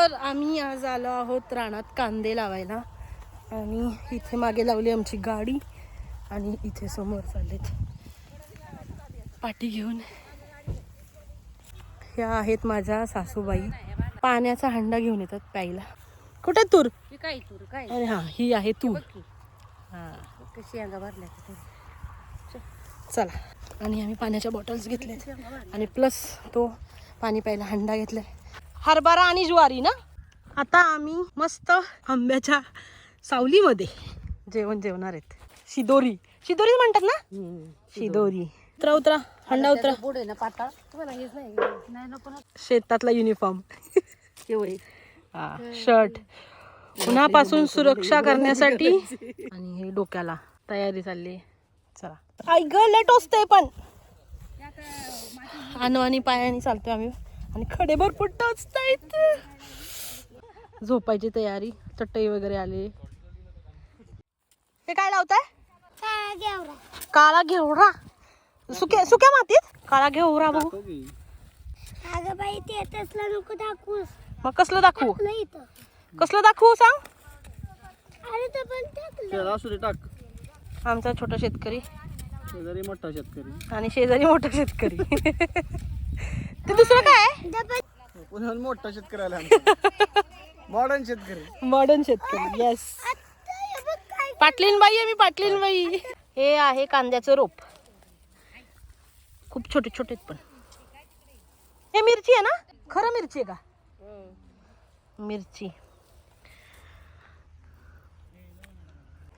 तर आम्ही आज आलो आहोत रानात कांदे लावायला. आणि इथे मागे लावली आमची गाडी आणि इथे समोर चाललेत पाठी घेऊन. ह्या आहेत माझ्या सासूबाई. पाण्याचा हंडा घेऊन येतात प्यायला. कुठे तूर काय तू? काय? अरे हा ही आहे तूर हा. कशी अंगा भरल्या चला. आणि आम्ही पाण्याच्या बॉटल्स घेतल्यात. आणि प्लस तो पाणी प्यायला हंडा घेतलाय. हरभरा आणि ज्वारी ना? आता आम्ही मस्त आंब्याच्या सावलीमध्ये. जेवण जेवणार आहेत. शिदोरी. शिदोरी म्हणतात ना? शिदोरी. उतरा उतरा. हंडा उतरा. पुढे ना पाताळ? तुम्हाला हेच नाही नाही नको ना शेतातला युनिफॉर्म केवढे हा शर्ट उन्हापासून सुरक्षा करण्यासाठी आणि हे डोक्याला तयारी चालली चला. आई ग लेट असते पण. अनवानी पायाने चालतोय आम्ही. आणि खडे भरपूर टचतायत. झोपायची तयारी चटई वगैरे आले. हे काय लावताय? काळा घेवडा. सुक्या सुक्या मातीत? काळा घेवडा बघू अगं बाई ते तसला नको दाखवूस. मग कसलं दाखवू? नाही इथं. कसलं दाखवू सांग? अरे तर पण टाकलं. असू दे टाक. आमचा छोटा शेतकरी. शेजारी मोठा शेतकरी. आणि शेजारी मोठा शेतकरी. ते दुसरं काय? पुन्हा मोठा शेतकरी मॉडर्न शेतकरी. मॉडर्न शेतकरी येस पाटलीन बाई आहे मी पाटलीन बाई हे आहे कांद्याचं रोप. खूप छोटे छोटे पण. हे मिरची आहे ना? खरं मिरची आहे का? मिरची.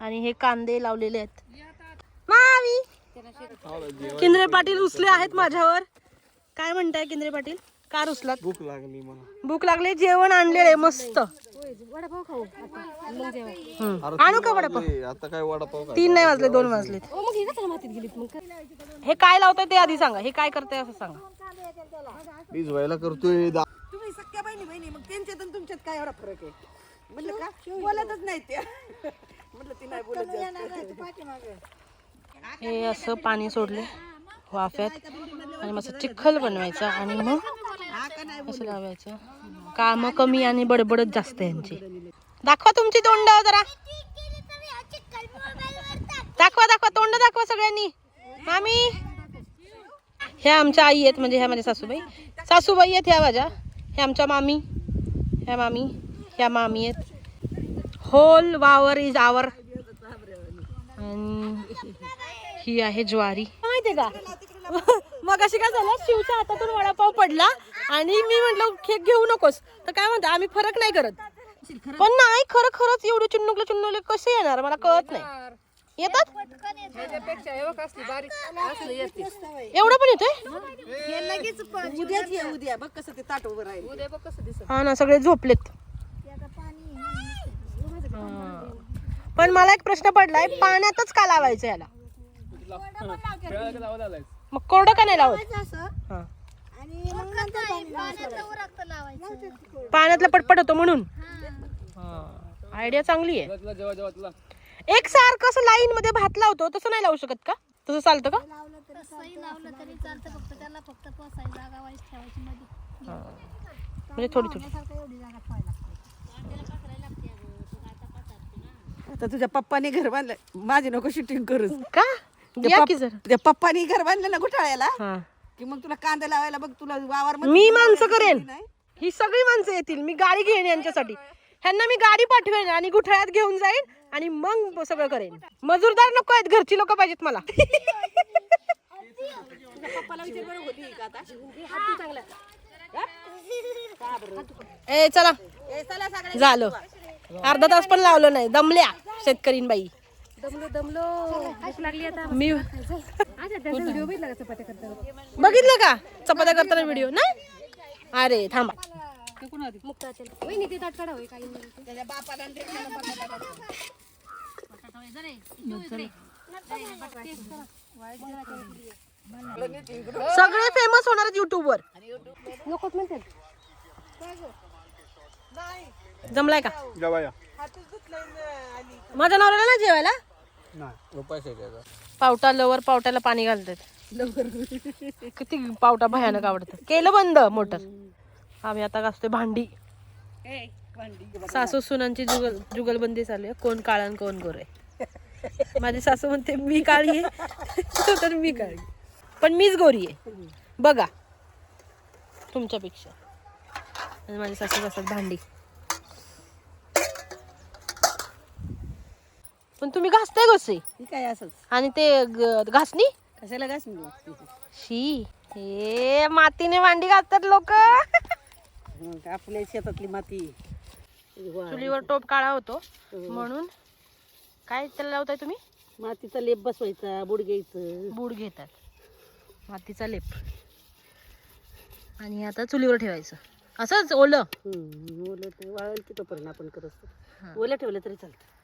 आणि हे कांदे लावलेले आहेत. मावी. केंद्रे पाटील उचले आहेत माझ्यावर. काय म्हणताय केंद्रे पाटील? का रुसलात भूक लागली मला. भूक लागले जेवण आणलेलं आहे मस्त. वडापाव खाऊ आता मग जेवाय हम्म. आणू का वडापाव? आता काय वडापाव तीन नाही वाजले दोन ओ मग हे कसं मातीत गेलीत मग. हे काय लावताय ते आधी सांगा हे काय करताय असं सांगा. भिजवायला करतोय दा- तुम्ही सख्या बहिणी बहिणी मग त्यांच्यात आणि तुमच्यात काय एवढा फरक आहे? म्हणलं का? बोलतच नाही ते. म्हटलं ती नाही बोलत जास्त. हे असं पाणी सोडले. वाफ्यात आणि मस्त चिखल बनवायचा आणि मग असं लावायचं? कामं कमी आणि बडबडत जास्त यांची. दाखवा तुमची तोंड जरा. दाखवा दाखवा तोंड दाखवा सगळ्यांनी. मामी. ह्या आमच्या आई आहेत म्हणजे ह्या माझ्या सासूबाई. सासूबाई आहेत ह्या माझ्या. ह्या आमच्या मामी. ह्या मामी. ह्या मामी आहेत. होल वावर इज आवर आणि ही आहे ज्वारी. माहितीये का? मग अशी काय झालं? शिवच्या हातातून वडापाव पडला आणि मी म्हटलं खेक घेऊ नकोस. तर काय म्हणतो आम्ही फरक नाही करत. पण नाही खरं खरंच एवढे चुन्नुकले चुन्नुकले कसे येणार? मला कळत नाही. येतात? एवढं पण येतोय? हा ना सगळे झोपलेत. पण मला एक प्रश्न पडलाय पाण्यातच का लावायचं याला? मग कोरडं का नाही लावत? असं. हा. आणि मग नंतर पाण्यातलं उरकतं लावायचं. पाण्यातला पटपट होतो म्हणून? आयडिया चांगली आहे. जेव्हा जेव्हा तुला एक सारखं असं लाईन मध्ये भात लावतो तसं नाही लावू शकत का? तसं चालतं का? लावलं तरी तसंही लावलं तरी चालतं फक्त त्याला फक्त पोसायची जागा वाईज ठेवायची मध्ये. म्हणजे थोडी थोडी. सारखं एवढी जागा ठेवायला आता तुझ्या पप्पाने घर बांधलं माझी नको शूटिंग करूच का? या पप- की जरा? त्या पप्पानी घर बांधलं ना गुठाळ्याला हा. की मग तुला कांदा लावायला बघ तुला वावर मी माणसं करेन. ही सगळी माणसं येतील. मी गाडी घेईन यांच्यासाठी. ह्यांना मी गाडी पाठवेन आणि गुठळ्यात घेऊन जाईन आणि मग सगळं करेन. मजूरदार नको आहेत घरची लोक पाहिजेत मला. ए चला. झालं. अर्धा तास पण लावलं नाही. दमल्या शेतकरीन बाई दमलो दमलो. भूक लागली आता. मी अच्छा त्याचा व्हिडिओ बघितला का चपात्या करताना बघितलं का? चपात्या करताना व्हिडिओ नाही? अरे थांबा. सगळे फेमस होणार आहेत YouTube वर जमलाय का? जेवाया माझ्या नवऱ्याला नाही जेवायला? नाही. पावटा लवर पावट्याला पाणी घालतात. किती पावटा भयानक आवडतं केलं बंद मोटर. आम्ही आता घासतोय भांडी. सासू सुनांची जुगल जुगलबंदी चालू आहे. कोण काळा आणि कोण गोरे. माझी सासू म्हणते मी काळी आहे. तर मी काळी. पण मीच गोरी आहे. बघा. तुमच्यापेक्षा. आणि माझी सासू असतात भांडी. पण तुम्ही घासताय कसे? ही काय असंच? आणि ते ग- घासणी? कशाला घास लागते शी हे मातीने भांडी घासतात लोक. मग आपल्या शेतातली माती. वा- चुलीवर टोप काळा होतो. म्हणून काय त्याला लावताय तुम्ही? मातीचा लेप बसवायचा बुड घ्यायचं. बूड घेतात. मातीचा लेप. आणि आता चुलीवर ठेवायचं. असंच ओलं? हम्म, ओलं ते वाळेल की तोपर्यंत आपण करत असतो. ओलं ठेवलं तरी चालतं.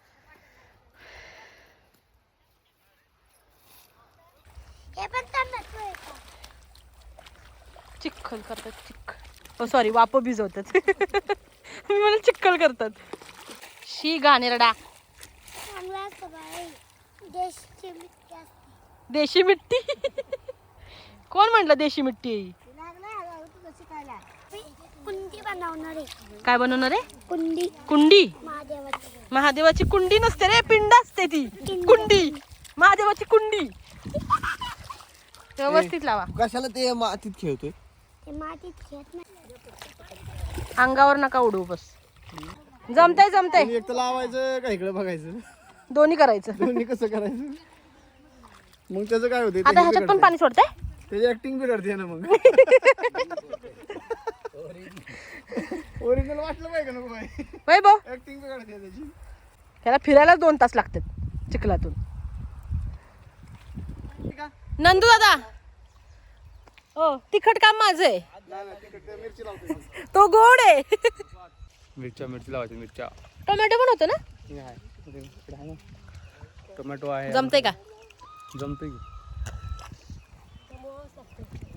चिखल करतात चिखल. सॉरी वाप भिजवतात. मी मला चिखल करतात. शी घाणेरडा देशी मिट्टी? कोण म्हटलं देशी मिट्टी आहे ही? कुंडी बनवणार आहे. काय बनवणार आहे? कुंडी. कुंडी? महादेवाची. महादेवाची कुंडी नसते रे पिंड असते ती. कुंडी. महादेवाची कुंडी. व्यवस्थित लावा. कशाला ते मातीत खेळतोय? ते मातीत खेळत नाही. अंगावर नका उडू बस. जमतंय जमतंय. एक तर लावायचं का इकडे बघायचं? दोन्ही करायचं. दोन्ही कसं करायचं? मग त्याचं काय होते आता ह्याच्यात पण पाणी सोडतंय? त्याची ऍक्टिंग बिघडते ना मग. ओरिजिनल वाटलं पाहिजे नको बाय वय भाऊ. ऍक्टिंग बिघडते त्याची. त्याला फिरायला दोन तास लागतात चिखलातून. नंदू दादा. हो तिखट काम माझं आहे. मिरची लावते तो गोड आहे. मिरच्या मिरची लावायची मिरच्या. टोमॅटो पण होतं ना? हे. टोमॅटो आहे. जमतंय का? जमतंय की.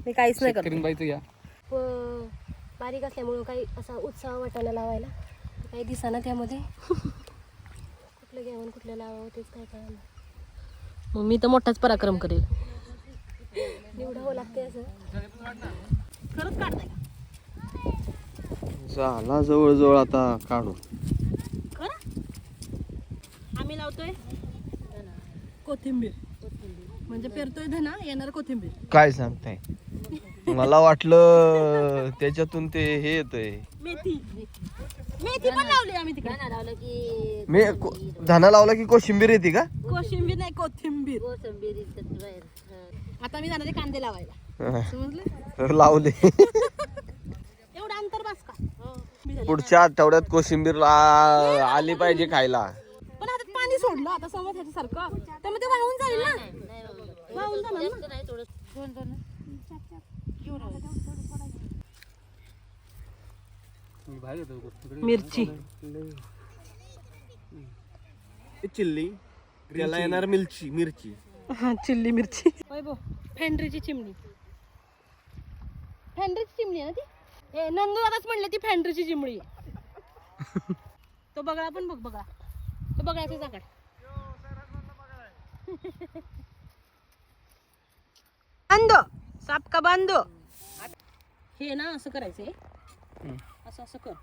मी काहीच नाही करत. करीन बाईचं घ्या. प- बारीक असल्यामुळं काही असा उत्साह वाटायला लावायला. काही दिसाना त्यामध्ये. कुठलं घ्यावं कुठलं लावावं तेच काय कळलं. मग मी तर मोठाच पराक्रम करेल. निवडावं लागते असं. खरंच काढताय झाला जवळजवळ आता काढू. खरं? आम्ही लावतोय? कोथिंबीर. म्हणजे पेरतोय धना येणार कोथिंबीर. काय सांगताय? मला वाटलं त्याच्यातून ते हे येतंय. मेथी. मेथी पण लावली आम्ही तिकडे. लावलं की मी को- धाना लावला की कोशिंबीर येते का? कोशिंबीर नाही कोथिंबीर. कोथिंबीर आता मी जाणार आहे कांदे लावायला. समजलं लावले. एवढं अंतर बस का? मी झाले. पुढच्या आठवड्यात कोशिंबीर ला- आली पाहिजे खायला. पण आता पाणी सोडलं आता समज ह्याच्यासारखं. त्यामुळे ते वाहून जाईल ना? वाहून जाणार ना. मिरची. चिल्ली. त्याला येणार मिरची मिरची. हा, चिल्ली मिरची. वैभव फॅन्ड्रीची चिमणी. फॅन्ड्रीची चिमणी आहे ना ती? ए नंदू दादाच म्हणले ती फॅन्ड्रीची चिमणी. आहे. तो बगळा पण बघ बघा तो बगळ्याचा जागा बांधो साप का बांधो हे ना असं करायचंय. असं असं कर.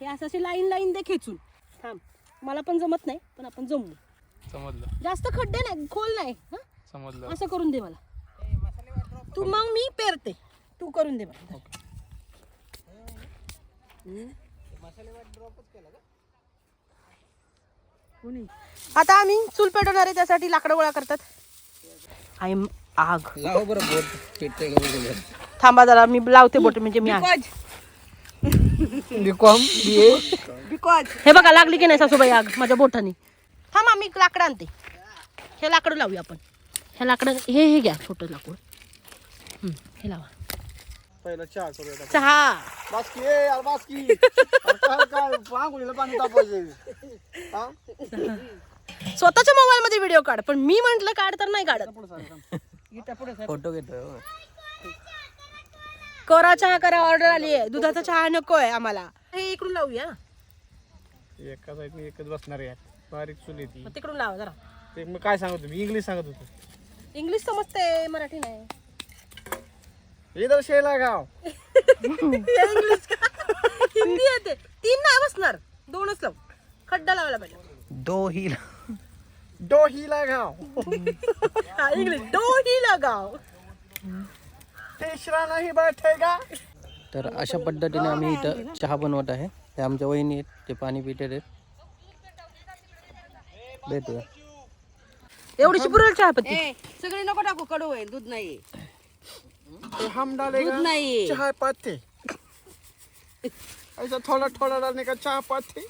हे असं अशी लाईन लाईन दे खेचून. थांब. मला पण जमत नाही पण आपण जमू. समजलं. जास्त खड्डे नाही खोल नाही हं? समजलं. असं करून दे मला. तू मग मी पेरते. तू करून दे मला. आता आम्ही चूल पेटवणार आहे त्यासाठी लाकडं गोळा करतात. आय एम आग. लाव बरं बोट पेटते थांबा जरा मी लावते बोट म्हणजे मी आग. Become B A. बिकॉज हे बघा लागली की नाही सासूबाई आग माझ्या बोटाने. थांबा मी लाकडं आणते. हे लाकडं लावूया आपण. हे लाकडं हे हे घ्या छोटं लाकूड. हं, हे लावा. पहिला चहा करूया चहा. बासकी ए यार बासकी. अरे काय काय पांगुळीला पाणी तापवायचं हा? स्वतःच्या मोबाईल मध्ये व्हिडिओ काढ पण मी म्हंटल काढ तर नाही काढत. फोटो घेतो कोरा चहा करा ऑर्डर आली आहे. दुधाचा चहा नकोय आम्हाला. हे इकडून लावूया. एका साईडने एकच बसणार आहे. बारीक चुल येते मग तिकडून लावा जरा. ते मग काय सांगत होतो? इंग्लिश सांगत होतो. इंग्लिश समजते मराठी नाही. इधर शेला गाव. इंग्लिश का? हिंदी येते तीन नाही बसणार. दोनच लाव. खड्डा लावायला पाहिजे. दो ही डो ही लगाव हा, इंग्लिश दो ही लगाव तिसरा नाही बैठेगा तर अशा पद्धतीने आम्ही इथं चहा बनवत आहे. ते आमच्या वहिनी आहेत ते पाणी पिते आहेत. भेटूया. एवढीशी पुरेल चहा पत्ती ए सगळे नको टाकू कडू आहे दूध नाही. तो हम डालेगा दूध नाही. चाय पत्ती ऐसा थोड़ा थोड़ा डालने का चाय पत्ती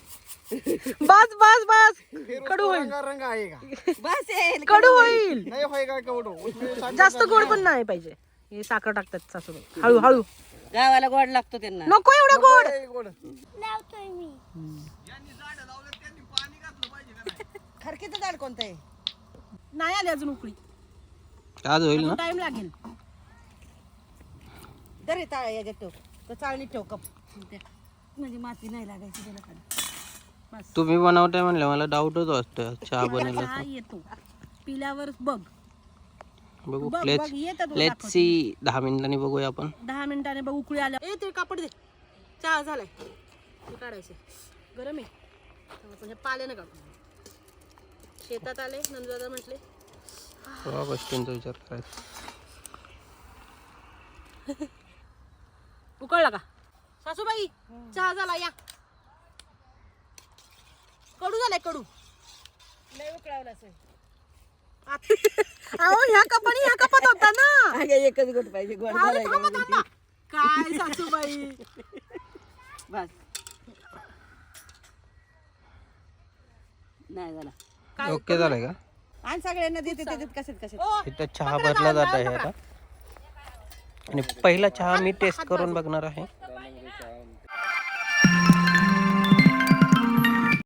बस बस बस. फिर कडू उसको होईल. रंगा रंगा आएगा बस येईल कडू होईल. नहीं होएगा कवडो उसमें साखर जास्त गोड पण नाही पाहिजे. हे साखर टाकतात सासूबाई. हळू हळू. गावाला गोड लागतो त्यांना. नको एवढं गोड. डालेगा, गोड. लावतोय मी. खरकीचं झाड कोणतं आहे? नाही आली अजून उकळी. आज होईल ना? टाइम लागेल. तरी टाळ याच्यात ठेव. तर चाळणी ठेव कप. म्हणजे माती नाही लागायची त्याला खाली. तुम्ही बनवताय म्हणलं मला डाऊटच वाटतं चहा बनवला चहा येतो. पिल्यावर बघ. बघू बघ लेट्स बघ येतं तुला लेट्स सी दहा मिनिटांनी बघूया आपण. दहा मिनिटाने बघ उकळी आल्या. ए ते कापड दे. चहा झालाय. ते काढायचे गरम आहे. हे पाल्यानं काढू शेतात आले नंदुदादा म्हटले. सगळ्या गोष्टींचा विचार करायचा. उकळला का? सासूबाई चहा झाला या. कडू झालाय कडू. लय उकळावला अहो ह्या कपाने ह्या कपात होता ना. एकच गोट पाहिजे गोड अरे झालाय थांबा, का थांबा. काय सासूबाई? बस. नाही झाला. ओके झालंय का? आणि सगळ्यांना देते त्याच्यात कशात कशात? इथं चहा भरला जात आहे आता. आणि पहिला चहा मी टेस्ट करून बघणार आहे.